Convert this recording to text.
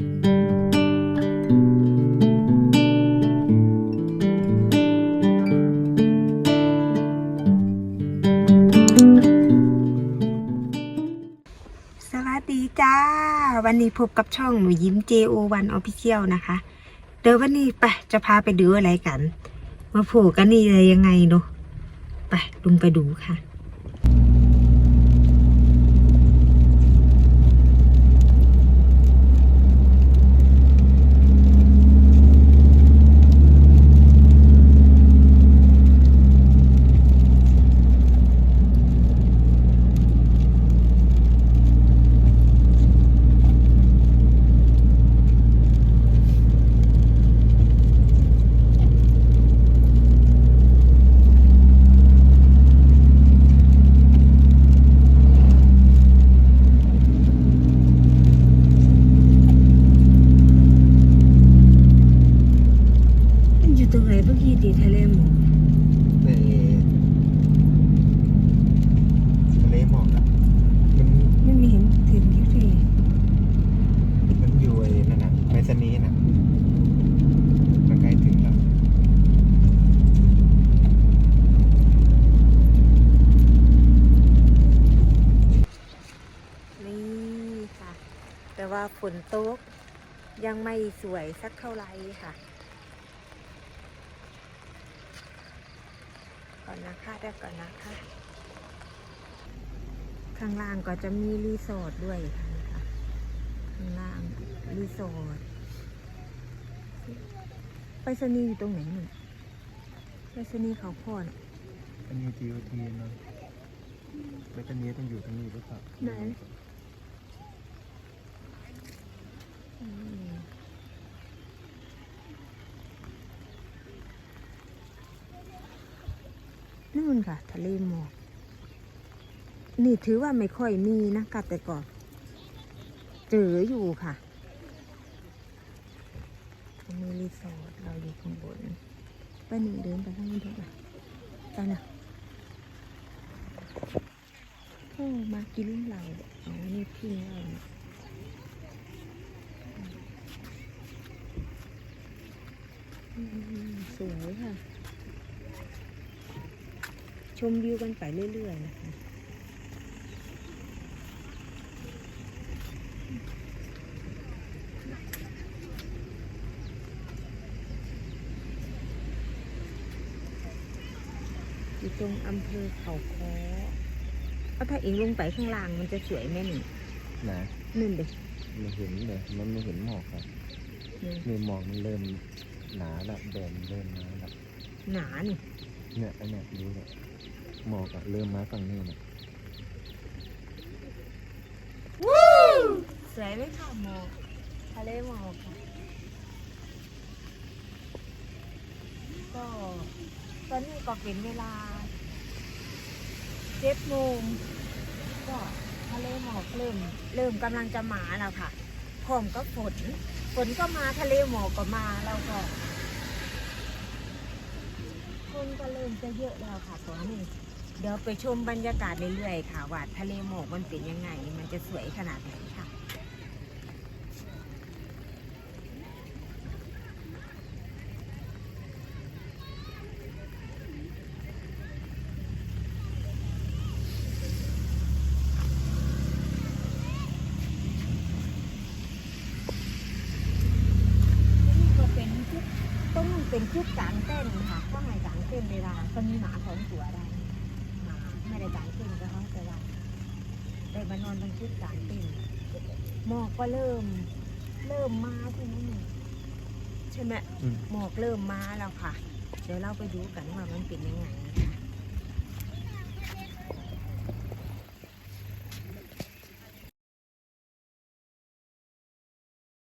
สวัสดีจ้า วันนี้พบกับช่องหนูยิ้ม JO1 Official นะคะ เดี๋ยววันนี้ไปจะพาไปดูอะไรกัน มาโผล่กันนี่เลยยังไงเนาะไปลุงไปดูค่ะ มันอยู่ตรงไหนเมื่อกี้ตีทะเลหมอก ในทะเลหมอกอะมัน ไม่มีเห็นถึงที่ที มันอยู่ไอ้นั่ นน่ะไปสนีย์น่ะมันใกล้ถึงแล้วนี่ค่ะ แต่ว่าฝนตกยังไม่สวยสักเท่าไหร่ค่ะก่อนนะคะเดี๋ยวก่อนนะคะ ข้างล่างก็จะมีรีสอร์ทด้วยค่ะข้างล่างรีสอร์ท ไปสนีย์อยู่ตรงไหนหนึ่งไปสนีย์เขาพ่อน่ะอันนี้ทีโอทีเนาะไปสนีย์ต้องอยู่ตรงนี้หรือเปล่าไหน อืมนู่นค่ะ ทะเลหมอก นี่ถือว่าไม่ค่อยมีนะกัดแต่ก่อน เจออยู่ค่ะ มีรีสอร์ทเราอยู่ข้างบนไปหนึ่งเดินไปข้างบนเถอะนะไปนะโอ้มากินเราเอานี่พี่เราเนี่ยอืมสวยค่ะ ชมวิวกันไปเรื่อยๆนะคะ อยู่ตรงอำเภอเขาค้อเอาถ้าเองลงไปข้างล่างมันจะสวยไหมหนึ่งนะนั่นเด็กไม่เห็นเลยมันไม่เห็นหมอกครับนี่หมอกมันเริ่มหนาละแดดเริ่มมาละหนานี่เนี่ยไอ้เนี่ยดูเนี่ยหมอกอะเริ่มมาฝั่งนี้เนี่ยสวยไหมคะหมอกทะเลหมอกค่ะก็ ตอนนี้ก็เป็นเวลาเจ็ดโมงก็ทะเลหมอกเริ่มเริ่มกำลังจะมาแล้วค่ะพร้อมกับฝนฝนก็มาทะเลหมอกก็มาแล้วก็คนก็เริ่มจะเยอะแล้วค่ะตอนนี้เดี๋ยวไปชมบรรยากาศเรื่อยๆค่ะว่าทะเลหมอกมันเป็นยังไง มันจะสวยขนาดไหนค่ะ นี่ก็เป็นชุดต้อง เป็นชุดกลางเต้นค่ะข้างในกลางเต้นเวลาก็มีหมาสองตัวได้หมาไม่ได้กลางเต้นก็เขาแต่ว่าได้มานอนบนชุดกลางเต้นหมอกก็เริ่ม เริ่มมาใช่ไหมหนูใช่ไหมอืมหมอกเริ่มมาแล้วค่ะ เดี๋ยวเราไปดูกันว่ามันเป็นยังไงค่ะ